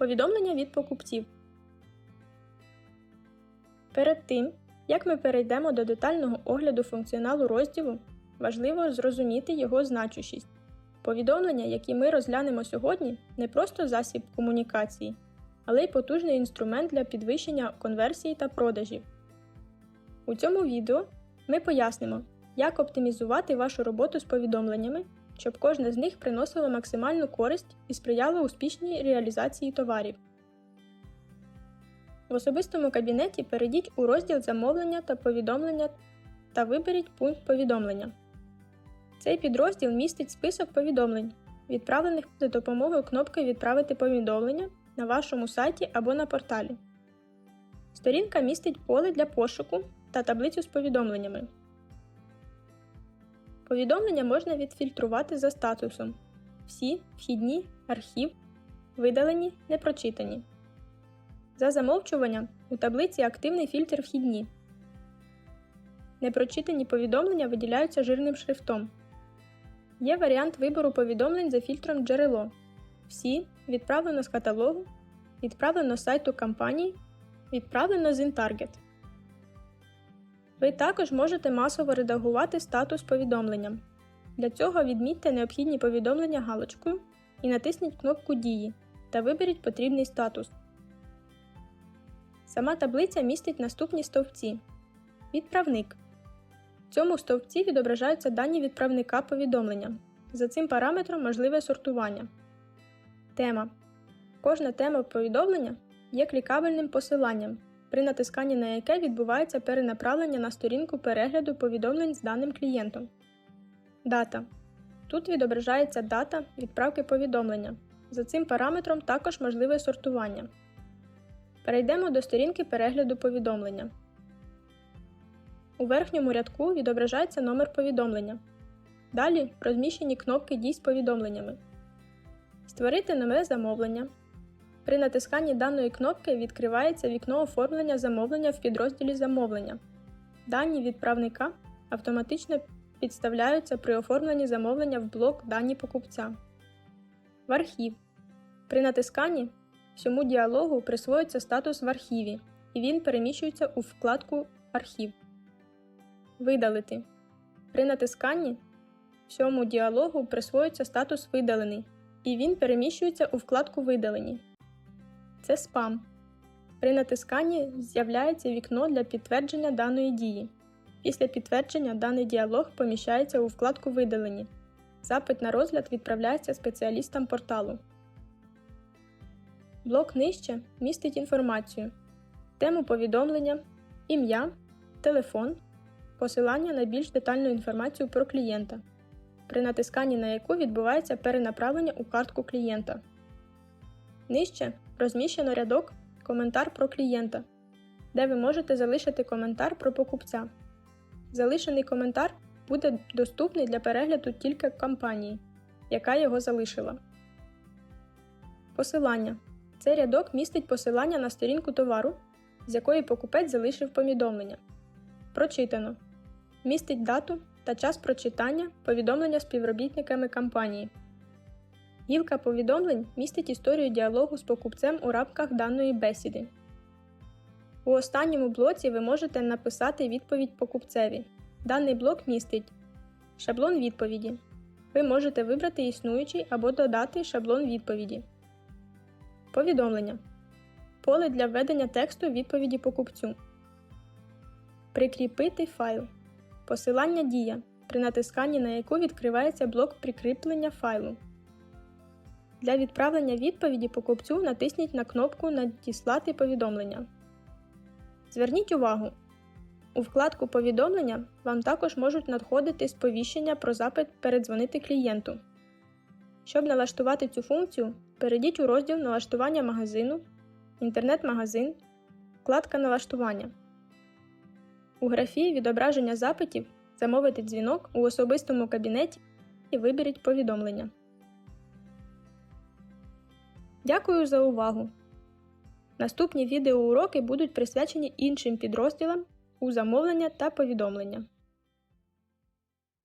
Повідомлення від покупців. Перед тим, як ми перейдемо до детального огляду функціоналу розділу, важливо зрозуміти його значущість. Повідомлення, які ми розглянемо сьогодні, не просто засіб комунікації, але й потужний інструмент для підвищення конверсії та продажів. У цьому відео ми пояснимо, як оптимізувати вашу роботу з повідомленнями, щоб кожне з них приносило максимальну користь і сприяло успішній реалізації товарів. В особистому кабінеті перейдіть у розділ Замовлення та повідомлення та виберіть пункт повідомлення. Цей підрозділ містить список повідомлень, відправлених за допомогою кнопки Відправити повідомлення на вашому сайті або на порталі. Сторінка містить поле для пошуку та таблицю з повідомленнями. Повідомлення можна відфільтрувати за статусом Всі, Вхідні, Архів, Видалені, Непрочитані. За замовчуванням у таблиці активний фільтр Вхідні. Непрочитані повідомлення виділяються жирним шрифтом. Є варіант вибору повідомлень за фільтром Джерело. Всі відправлено з каталогу, відправлено з сайту компанії, відправлено з InTarget. Ви також можете масово редагувати статус повідомлення. Для цього відмітьте необхідні повідомлення галочкою і натисніть кнопку Дії та виберіть потрібний статус. Сама таблиця містить наступні стовпці. Відправник. В цьому стовпці відображаються дані відправника повідомлення. За цим параметром можливе сортування. Тема. Кожна тема повідомлення є клікабельним посиланням, при натисканні на яке відбувається перенаправлення на сторінку перегляду повідомлень з даним клієнтом. Дата. Тут відображається дата відправки повідомлення. За цим параметром також можливе сортування. Перейдемо до сторінки перегляду повідомлення. У верхньому рядку відображається номер повідомлення. Далі розміщені кнопки дій з повідомленнями. Створити нове замовлення. При натисканні даної кнопки відкривається вікно оформлення замовлення в підрозділі Замовлення. Дані відправника автоматично підставляються при оформленні замовлення в блок Дані покупця. В архів. При натисканні всьому діалогу присвоюється статус в архіві, і він переміщується у вкладку Архів. Видалити. При натисканні всьому діалогу присвоюється статус Видалений, і він переміщується у вкладку Видалені. Це спам. При натисканні з'являється вікно для підтвердження даної дії. Після підтвердження даний діалог поміщається у вкладку Видалені. Запит на розгляд відправляється спеціалістам порталу. Блок нижче містить інформацію, тему повідомлення, ім'я, телефон, посилання на більш детальну інформацію про клієнта, при натисканні на яку відбувається перенаправлення у картку клієнта. Нижче розміщено рядок Коментар про клієнта, де ви можете залишити коментар про покупця. Залишений коментар буде доступний для перегляду тільки компанії, яка його залишила. Посилання. Цей рядок містить посилання на сторінку товару, з якої покупець залишив повідомлення. Прочитано. Містить дату та час прочитання повідомлення співробітниками компанії. Гілка повідомлень містить історію діалогу з покупцем у рамках даної бесіди. У останньому блоці ви можете написати відповідь покупцеві. Даний блок містить шаблон відповіді. Ви можете вибрати існуючий або додати шаблон відповіді. Повідомлення. Поле для введення тексту відповіді покупцю. Прикріпити файл. Посилання Дія, при натисканні на яку відкривається блок прикріплення файлу. Для відправлення відповіді покупцю натисніть на кнопку Надіслати повідомлення. Зверніть увагу! У вкладку Повідомлення вам також можуть надходити сповіщення про запит передзвонити клієнту. Щоб налаштувати цю функцію, перейдіть у розділ Налаштування магазину, Інтернет-магазин, вкладка Налаштування. У графі Відображення запитів замовити дзвінок у особистому кабінеті і виберіть повідомлення. Дякую за увагу! Наступні відеоуроки будуть присвячені іншим підрозділам у замовлення та повідомлення.